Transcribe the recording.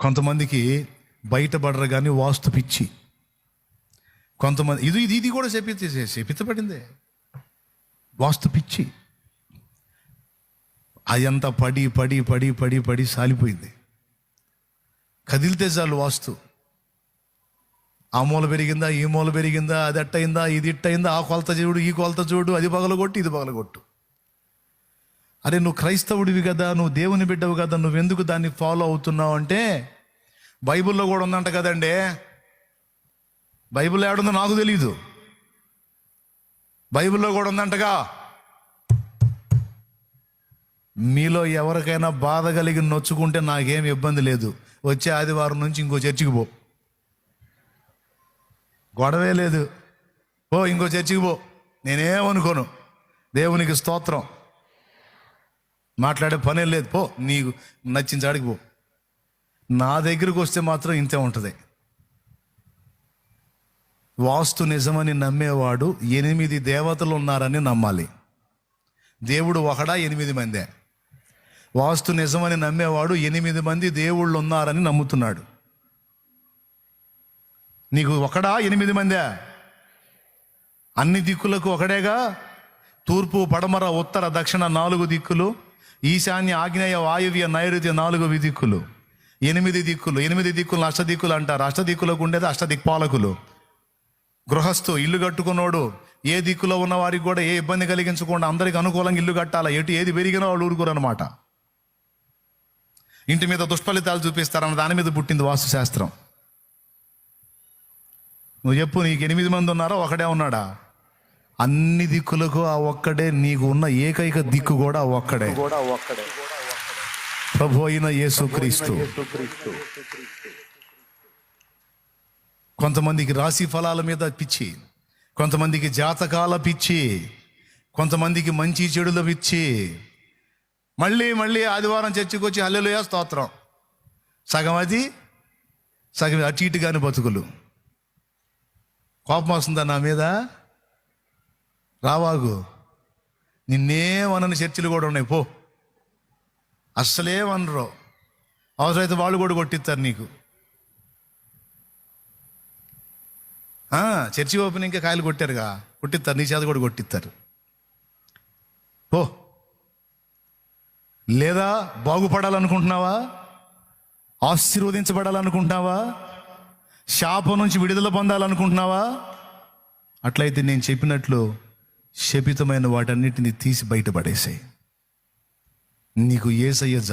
కొంతమందికి బయటపడరు కానీ వాస్తు పిచ్చి. కొంతమంది ఇది ఇది ఇది కూడా చెప్పి చెప్పించబడిందే వాస్తు పిచ్చి. అదంతా పడి పడి పడి పడి పడి సాలిపోయింది. కదిలితే చాలు వాస్తు. ఆ మూల పెరిగిందా ఈ మూల పెరిగిందా అది అట్టయిందా ఇది ఇట్టయిందా ఆ కొలత చూడు ఈ కొలత చూడు అది పగలగొట్టు ఇది పగలగొట్టు. అరే నువ్వు క్రైస్తవుడివి కదా నువ్వు దేవుని బిడ్డవు కదా నువ్వెందుకు దాన్ని ఫాలో అవుతున్నావు అంటే బైబిల్లో కూడా ఉందంట కదండి. బైబిల్ ఏడుందో నాకు తెలియదు బైబిల్లో కూడా ఉందంటగా మీలో ఎవరికైనా బాధ కలిగి నొచ్చుకుంటే నాకేం ఇబ్బంది లేదు. వచ్చే ఆదివారం నుంచి ఇంకో చర్చికి పో. గొడవే లేదు. ఓ ఇంకో చర్చికి పో. నేనేమనుకోను? దేవునికి స్తోత్రం. మాట్లాడే పనే లేదు. పో నీకు నచ్చిన చాడికి పో. నా దగ్గరికి వస్తే మాత్రం ఇంతే ఉంటుంది. వాస్తు నిజమని నమ్మేవాడు ఎనిమిది దేవతలు ఉన్నారని నమ్మాలి. దేవుడు ఒకడా ఎనిమిది మందే. వాస్తు నిజమని నమ్మేవాడు ఎనిమిది మంది దేవుళ్ళు ఉన్నారని నమ్ముతున్నాడు. నీకు ఒకడా ఎనిమిది మందే? అన్ని దిక్కులకు ఒకడేగా? తూర్పు పడమర ఉత్తర దక్షిణ నాలుగు దిక్కులు. ఈశాన్య ఆగ్నేయ వాయువ్య నైరుతి నాలుగు దిక్కులు ఎనిమిది దిక్కులు. ఎనిమిది దిక్కులు అష్టదిక్కులు అంటారు. అష్టదిక్కులకు ఉండేది అష్టదిక్పాలకులు. గృహస్థు ఇల్లు కట్టుకున్నోడు ఏ దిక్కులో ఉన్న వారికి కూడా ఏ ఇబ్బంది కలిగించకుండా అందరికి అనుకూలంగా ఇల్లు కట్టాలా? ఎటు ఏది పెరిగినా వాళ్ళు ఊరుకోరు అనమాట ఇంటి మీద దుష్ఫలితాలు చూపిస్తారన్న దాని మీద పుట్టింది వాస్తుశాస్త్రం. నువ్వు చెప్పు నీకు ఎనిమిది మంది ఉన్నారా? ఒకడే ఉన్నాడా? అన్ని దిక్కులకు ఆ ఒక్కడే నీకు ఉన్న ఏకైక దిక్కు కూడా ఒక్కడే. కూడా ఒక్కడే. ప్రభు అయిన యేసుక్రీస్తు యేసుక్రీస్తు కొంతమందికి రాశి ఫలాల మీద పిచ్చి కొంతమందికి జాతకాల పిచ్చి కొంతమందికి మంచి చెడుల పిచ్చి. మళ్ళీ మళ్ళీ ఆదివారం చర్చికి వచ్చి హల్లెలూయా స్తోత్రం. సగం అది సగం అటు ఇటు కాని బతుకులు. కోపం వస్తుందా నా మీద? రావాగు. నిన్నేమనని చర్చిలు కూడా ఉన్నాయి పో. అస్సలేమనరు అవసరమైతే వాళ్ళు కూడా కొట్టిస్తారు నీకు. చర్చి ఓపెన్ ఇంకా కాయలు కొట్టారుగా. కొట్టిస్తారు నీ చేత కూడా కొట్టిస్తారు. పో. లేదా బాగుపడాలనుకుంటున్నావా? ఆశీర్వదించబడాలనుకుంటున్నావా? శాపం నుంచి విడుదల పొందాలనుకుంటున్నావా? అట్లయితే నేను చెప్పినట్లు శపితమైన వాటన్నిటిని తీసి బయటపడేసాయి నీకు ఏసయ్య